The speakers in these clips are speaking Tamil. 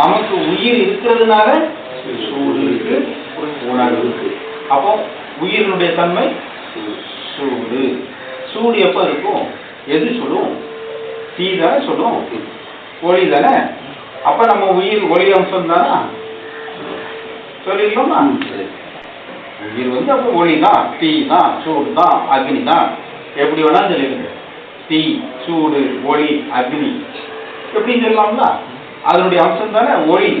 நமக்கு உயிர் இருக்கிறதுனால சூடு இருக்கு உணர்வு இருக்கு அப்போ உயிரினுடைய தன்மை சூடு சூடு எப்ப இருக்கும்? எது சுடும் தீ தானே சுடும் ஒளி தானே? அப்ப நம்ம உயிர் ஒளி அம்சம் தானா? சொல்லிடலாமா? உயிர் வந்து அப்போ ஒளி தான். தீ தான் சூடு தான் அக்னி தான். எப்படி வேணா சொல்லிடுங்க. தீ சூடு ஒளி அக்னி. எப்படி சொல்லலாம்ல? அதனுடைய அம்சம் தானே ஒளி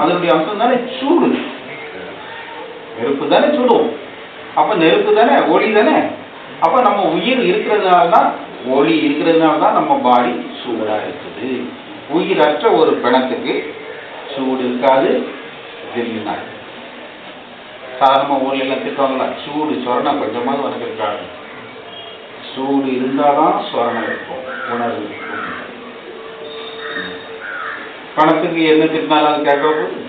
அதனுடைய அம்சம் தானே சூடு. நெருப்பு தானே சுடும். அப்ப நெருப்பு தானே ஒளி தானே. அப்ப நம்ம உயிர் இருக்கிறதுனால தான் ஒளி இருக்கிறதுனால தான் நம்ம பாடி சூடா இருக்குது. உயிரற்ற ஒரு பிணத்துக்கு சூடு இருக்காது ஜில்லுனா இருக்கும். சாதாரணமா ஊர்ல எல்லாம் திட்டுவாங்களா சூடு சொரணம் கொஞ்சமாவது உனக்கு இருக்காது சூடு இருந்தாதான் சொரணம் இருக்கும் உணர்வு இருக்கும். பணத்துக்கு என்ன திட்டினாலும் அது கேட்க போகுது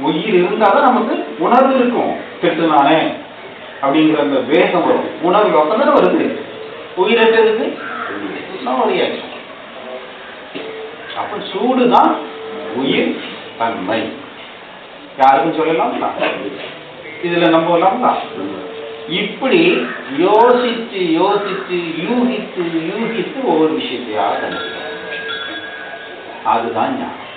உயிர் இருந்தாதான் நமக்கு உணர்வு இருக்கும். திட்டுனானே அப்படிங்கிற அந்த வேகம் வரும். உணர்வு அப்பதான் வருது. உயிரற்றதுக்கு நான் அப்ப சூடுதான் உயிர் தன்மை. யாருக்கும் சொல்லலாம்ல இதுல நம்பலாம்ல இப்படி யோசித்து யோசித்து யூகித்து யூகித்து ஒவ்வொரு விஷயத்தையாக 阿哥，当年。